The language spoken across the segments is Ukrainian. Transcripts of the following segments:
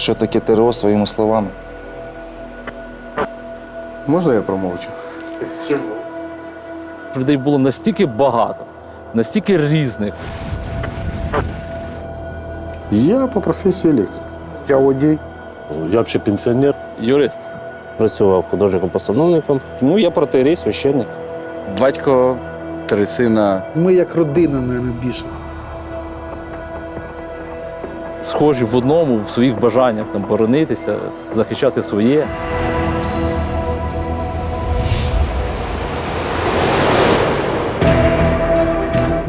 що таке ТРО своїми словами. Можна я промовчу? Людей було настільки багато, настільки різних. Я по професії електрик. Я водій. Я взагалі пенсіонер. Юрист. Працював художником-постановником. Ну, я протеерей, священник. Батько, три сина. Ми як родина, мабуть, більше. Схожі в одному, в своїх бажаннях там, боронитися, захищати своє.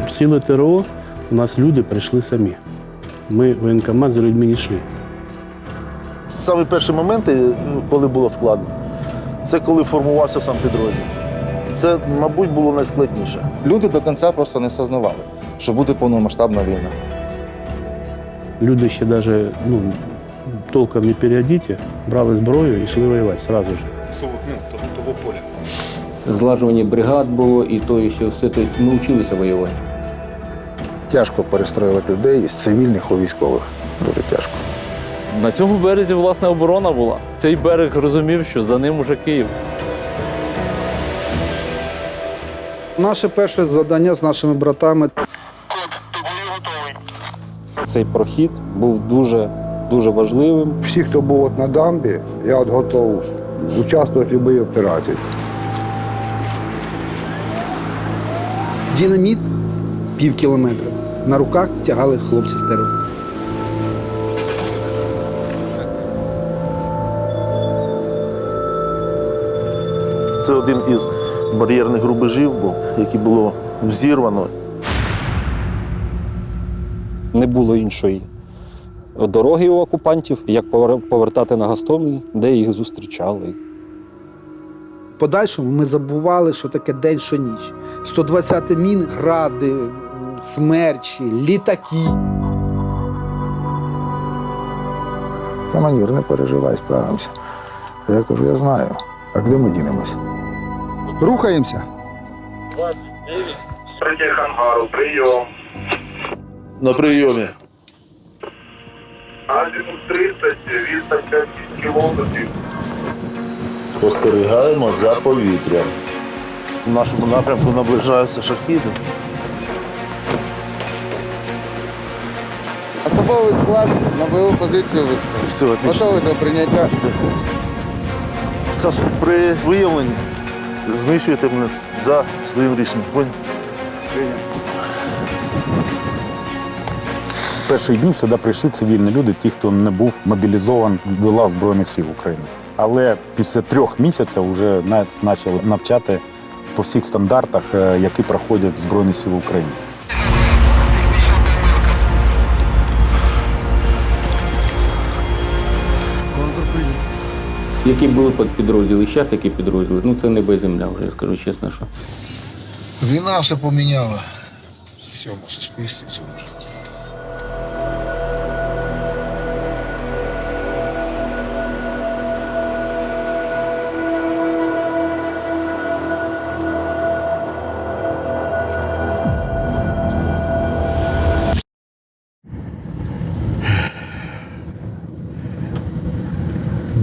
В сили ТРО у нас люди прийшли самі. Ми в воєнкомат за людьми не йшли. Саме перші моменти, ну, коли було складно, це коли формувався сам підрозділ. Це, мабуть, було найскладніше. Люди до кінця просто не сознавали, що буде повномасштабна війна. Люди ще навіть ну, толком не переодіті, брали зброю і йшли воювати одразу ж. злажування бригад було і то, і що все. Тобто ми вчилися воювати. Тяжко перестроювати людей з цивільних у військових. Дуже тяжко. На цьому березі, власне, оборона була. Цей берег розумів, що за ним уже Київ. Наше перше завдання з нашими братами Цей прохід був дуже, дуже важливим. Всі, хто був от на дамбі, я от готов участвувати в будь-якій операції. динаміт пів кілометра. На руках тягали хлопці з. Це один із бар'єрних рубежів був, який було взірвано. Не було іншої дороги у окупантів, як повертати на Гастомель, де їх зустрічали. Подальшому ми забували, що таке день, що ніч. 120 мін, гради, смерчі, літаки. Командир, не переживай, справимося. Я кажу, я знаю. А де ми дінемось? Рухаємося. Третій ангару, прийом. На прийомі. Азімут 30, відстань 5 кілометрів. Спостерігаємо за повітрям. В нашому напрямку наближаються шахіди. Особовий склад на бойову позицію вийшов. Отлично. Готовий до прийняття. Саша, при виявленні знищуєте мене за своїм рішенням. Поняв? З перших днів сюди прийшли цивільні люди, ті, хто не був мобілізований до лав Збройних сил України. Але після трьох місяців вже нас почали навчати по всіх стандартах, е, які проходять Збройні Сили України. Які були під- підрозділи, зараз такі підрозділи, ну це небо і земля вже, я скажу чесно, що. Війна все поміняла. В цьому суспільстві, в цьому житті.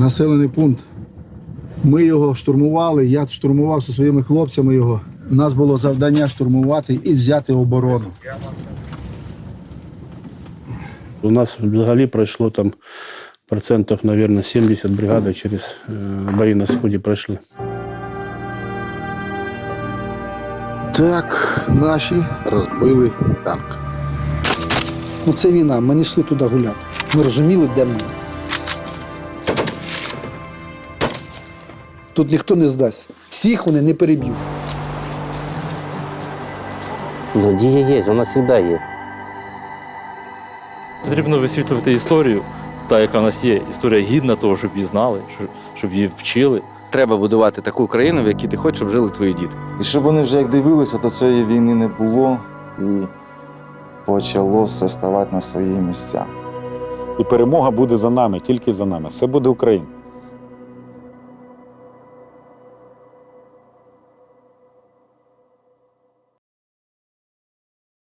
Населений пункт. Ми його штурмували, я штурмував зі своїми хлопцями його. У нас було завдання штурмувати і взяти оборону. У нас взагалі пройшло там процентів, мабуть, 70 бригади через е, бої на сході пройшли. Так, наші розбили танк. Ну це війна, ми не йшли туди гуляти. Ми розуміли, де ми. Тут ніхто не здасть. Всіх вони не переб'ють. Надія є, вона завжди є. Потрібно висвітлювати історію, та, яка в нас є. Історія гідна того, щоб її знали, щоб- її вчили. Треба будувати таку країну, в якій ти хочеш, щоб жили твої діти. І щоб вони вже як дивилися, то цієї війни не було і почало все ставати на свої місця. І перемога буде за нами, тільки за нами. Все буде Україна.